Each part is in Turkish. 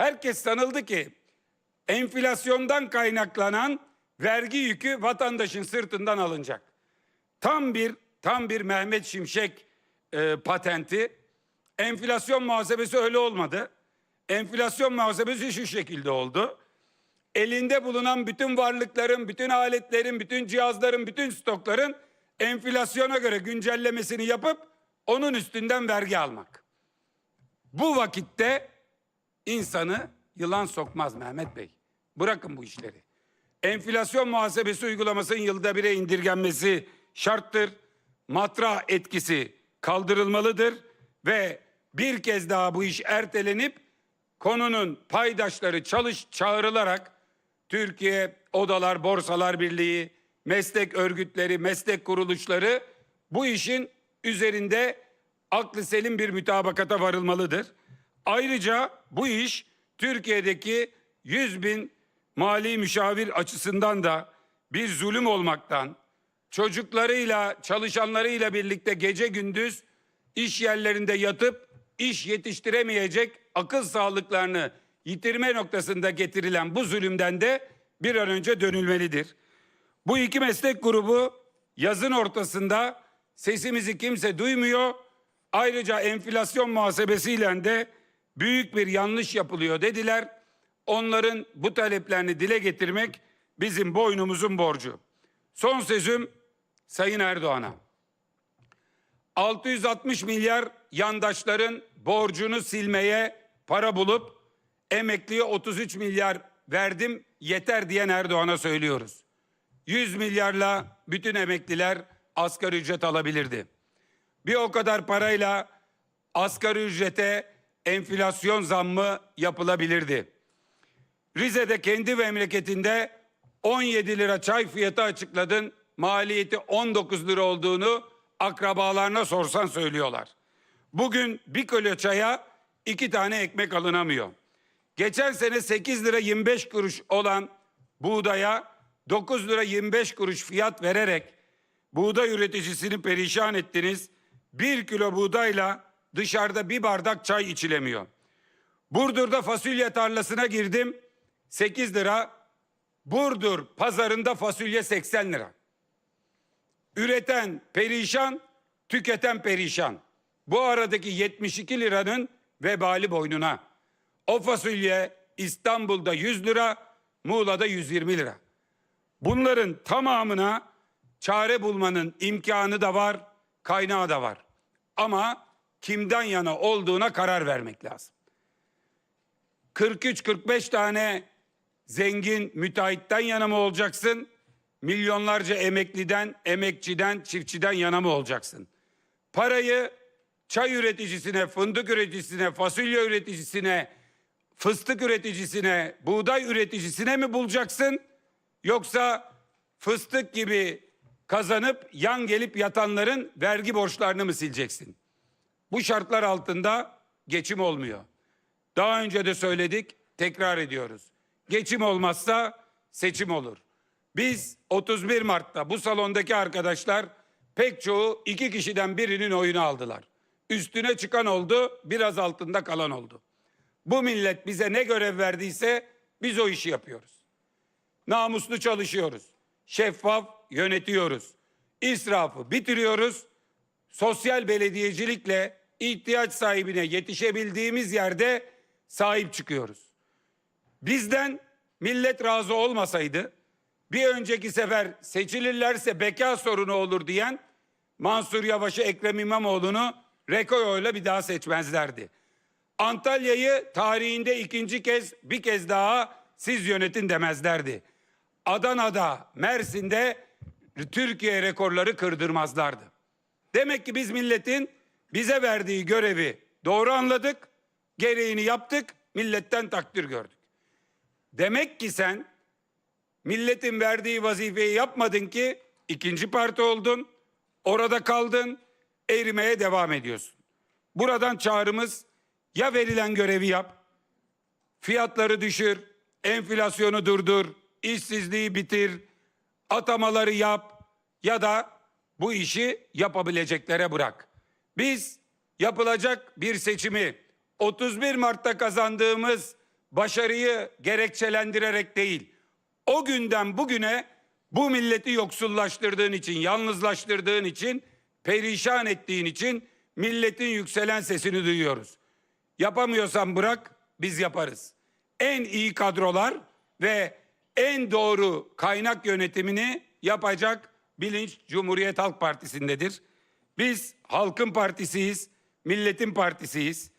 herkes sanıldı ki enflasyondan kaynaklanan vergi yükü vatandaşın sırtından alınacak. Tam bir tam bir Mehmet Şimşek e, patenti. Enflasyon muhasebesi öyle olmadı. Enflasyon muhasebesi şu şekilde oldu. Elinde bulunan bütün varlıkların, bütün aletlerin, bütün cihazların, bütün stokların enflasyona göre güncellemesini yapıp onun üstünden vergi almak. Bu vakitte insanı yılan sokmaz Mehmet Bey. Bırakın bu işleri. Enflasyon muhasebesi uygulamasının yılda bire indirgenmesi şarttır. Matra etkisi kaldırılmalıdır ve bir kez daha bu iş ertelenip konunun paydaşları çalış çağrılarak Türkiye Odalar Borsalar Birliği, meslek örgütleri, meslek kuruluşları bu işin üzerinde aklı selim bir mütabakata varılmalıdır. Ayrıca bu iş Türkiye'deki 100 bin mali müşavir açısından da bir zulüm olmaktan, çocuklarıyla, çalışanlarıyla birlikte gece gündüz iş yerlerinde yatıp iş yetiştiremeyecek akıl sağlıklarını yitirme noktasında getirilen bu zulümden de bir an önce dönülmelidir. Bu iki meslek grubu yazın ortasında sesimizi kimse duymuyor. Ayrıca enflasyon muhasebesiyle de büyük bir yanlış yapılıyor dediler. Onların bu taleplerini dile getirmek bizim boynumuzun borcu. Son sözüm Sayın Erdoğan'a. 660 milyar yandaşların borcunu silmeye para bulup emekliye 33 milyar verdim yeter diyen Erdoğan'a söylüyoruz. 100 milyarla bütün emekliler asgari ücret alabilirdi. Bir o kadar parayla asgari ücrete enflasyon zammı yapılabilirdi. Rize'de kendi memleketinde 17 lira çay fiyatı açıkladın. Maliyeti 19 lira olduğunu akrabalarına sorsan söylüyorlar. Bugün bir kilo çaya iki tane ekmek alınamıyor. Geçen sene 8 lira 25 kuruş olan buğdaya 9 lira 25 kuruş fiyat vererek buğday üreticisini perişan ettiniz. Bir kilo buğdayla dışarıda bir bardak çay içilemiyor. Burdur'da fasulye tarlasına girdim. 8 lira. Burdur pazarında fasulye 80 lira. Üreten perişan, tüketen perişan. Bu aradaki 72 liranın vebali boynuna. O fasulye İstanbul'da 100 lira, Muğla'da 120 lira. Bunların tamamına çare bulmanın imkanı da var, kaynağı da var. Ama kimden yana olduğuna karar vermek lazım. 43-45 tane zengin müteahhitten yana mı olacaksın? Milyonlarca emekliden, emekçiden, çiftçiden yana mı olacaksın? Parayı çay üreticisine, fındık üreticisine, fasulye üreticisine, fıstık üreticisine, buğday üreticisine mi bulacaksın? Yoksa fıstık gibi kazanıp yan gelip yatanların vergi borçlarını mı sileceksin? Bu şartlar altında geçim olmuyor. Daha önce de söyledik, tekrar ediyoruz. Geçim olmazsa seçim olur. Biz 31 Mart'ta bu salondaki arkadaşlar pek çoğu iki kişiden birinin oyunu aldılar. Üstüne çıkan oldu, biraz altında kalan oldu. Bu millet bize ne görev verdiyse biz o işi yapıyoruz. Namuslu çalışıyoruz. Şeffaf yönetiyoruz. İsrafı bitiriyoruz. Sosyal belediyecilikle ihtiyaç sahibine yetişebildiğimiz yerde sahip çıkıyoruz. Bizden millet razı olmasaydı bir önceki sefer seçilirlerse beka sorunu olur diyen Mansur Yavaş'ı Ekrem İmamoğlu'nu rekor oyla bir daha seçmezlerdi. Antalya'yı tarihinde ikinci kez bir kez daha siz yönetin demezlerdi. Adana'da, Mersin'de Türkiye rekorları kırdırmazlardı. Demek ki biz milletin bize verdiği görevi doğru anladık, gereğini yaptık, milletten takdir gördük. Demek ki sen milletin verdiği vazifeyi yapmadın ki ikinci parti oldun, orada kaldın, erimeye devam ediyorsun. Buradan çağrımız ya verilen görevi yap, fiyatları düşür, enflasyonu durdur, işsizliği bitir, atamaları yap ya da bu işi yapabileceklere bırak. Biz yapılacak bir seçimi 31 Mart'ta kazandığımız başarıyı gerekçelendirerek değil, o günden bugüne bu milleti yoksullaştırdığın için, yalnızlaştırdığın için, perişan ettiğin için milletin yükselen sesini duyuyoruz. Yapamıyorsan bırak, biz yaparız. En iyi kadrolar ve en doğru kaynak yönetimini yapacak bilinç Cumhuriyet Halk Partisi'ndedir. Biz halkın partisiyiz, milletin partisiyiz.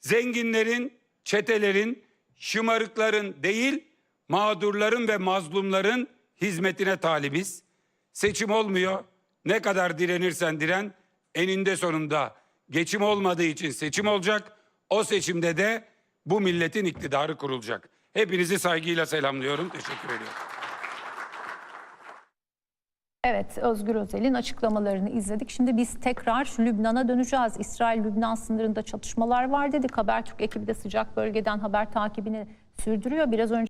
Zenginlerin, çetelerin, şımarıkların değil, mağdurların ve mazlumların hizmetine talibiz. Seçim olmuyor. Ne kadar direnirsen diren eninde sonunda geçim olmadığı için seçim olacak. O seçimde de bu milletin iktidarı kurulacak. Hepinizi saygıyla selamlıyorum. Teşekkür ediyorum. Evet, Özgür Özel'in açıklamalarını izledik. Şimdi biz tekrar Lübnan'a döneceğiz. İsrail-Lübnan sınırında çatışmalar var dedik. Habertürk ekibi de sıcak bölgeden haber takibini sürdürüyor. Biraz önce